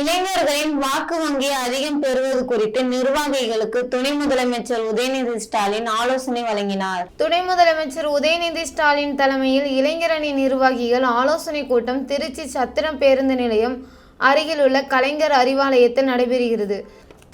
இளைஞர்களின் வாக்கு வங்கியை அதிகம் பெறுவது குறித்து நிர்வாகிகளுக்கு துணை முதலமைச்சர் உதயநிதி ஸ்டாலின் ஆலோசனை வழங்கினார். துணை முதலமைச்சர் உதயநிதி ஸ்டாலின் தலைமையில் இளைஞரணி நிர்வாகிகள் ஆலோசனை கூட்டம் திருச்சி சத்திரம் பேருந்து நிலையம் அருகிலுள்ள கலைஞர் அறிவாலயத்தில் நடைபெறுகிறது.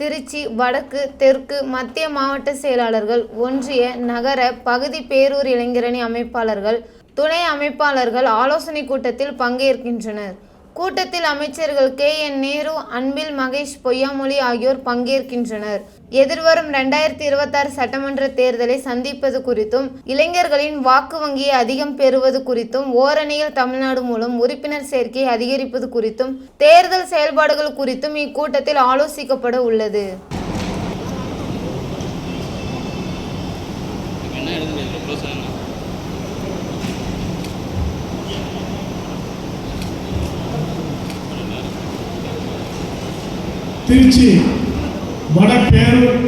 திருச்சி வடக்கு தெற்கு மத்திய மாவட்ட செயலாளர்கள் ஒன்றிய நகர பகுதி பேரூர் இளைஞரணி அமைப்பாளர்கள் துணை அமைப்பாளர்கள் ஆலோசனை கூட்டத்தில் பங்கேற்கின்றனர். கூட்டத்தில் அமைச்சர்கள் கே. என். நேரு அன்பில் மகேஷ் பொய்யாமொழி ஆகியோர் பங்கேற்கின்றனர். எதிர்வரும் இரண்டாயிரத்தி இருபத்தாறு சட்டமன்ற தேர்தலை சந்திப்பது குறித்தும் இளைஞர்களின் வாக்கு வங்கியை அதிகம் பெறுவது குறித்தும் ஓரணியில் தமிழ்நாடு மூலம் உறுப்பினர் சேர்க்கையை அதிகரிப்பது குறித்தும் தேர்தல் செயல்பாடுகள் குறித்தும் இக்கூட்டத்தில் ஆலோசிக்கப்பட உள்ளது. என்ன? திருச்சி வடபேரூர்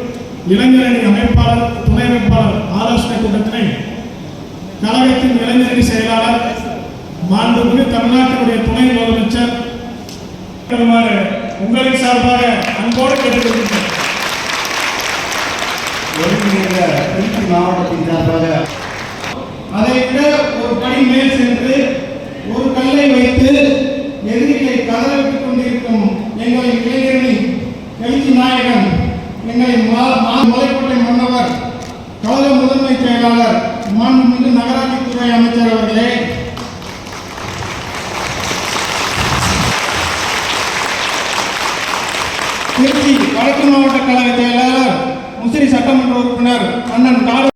இளைஞரணி அமைப்பாளர் துணை அமைப்பாளர் ஆலோசனை கூட்டத்தினை கழகத்தின் இளைஞரணி செயலாளர் மாண்புமிகு தமிழ்நாட்டினுடைய துணை முதலமைச்சர் உங்களின் சார்பாக அன்போடு கேட்டுக்கொள்கிறேன் ஒருங்கிணைந்த திருச்சி மாவட்டத்தின் சார்பாக அதை விட ஒரு படி மேல் சென்று செயலாளர் மாண்புமிகு நகராட்சித்துறை அமைச்சர் அவர்களே. திருச்சி வடக்கு மாவட்ட கழக செயலாளர் முசிறி சட்டமன்ற உறுப்பினர் அண்ணன் கால